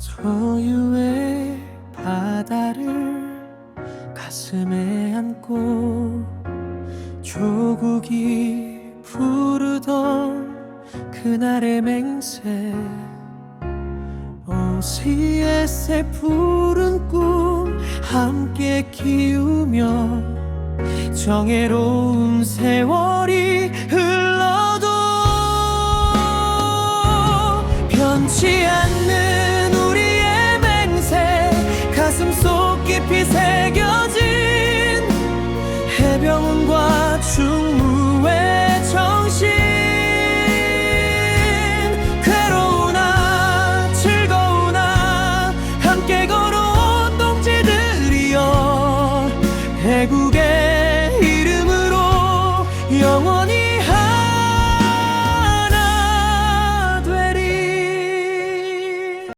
소유의 바다를 가슴에 안고 조국이 부르던 그날의 맹세. 오시에세 푸른 꿈 함께 키우며 정해로운 세월이 가슴 속 깊이 새겨진 해병과 충무의 정신. 괴로우나 즐거우나 함께 걸어온 동지들이여 해국의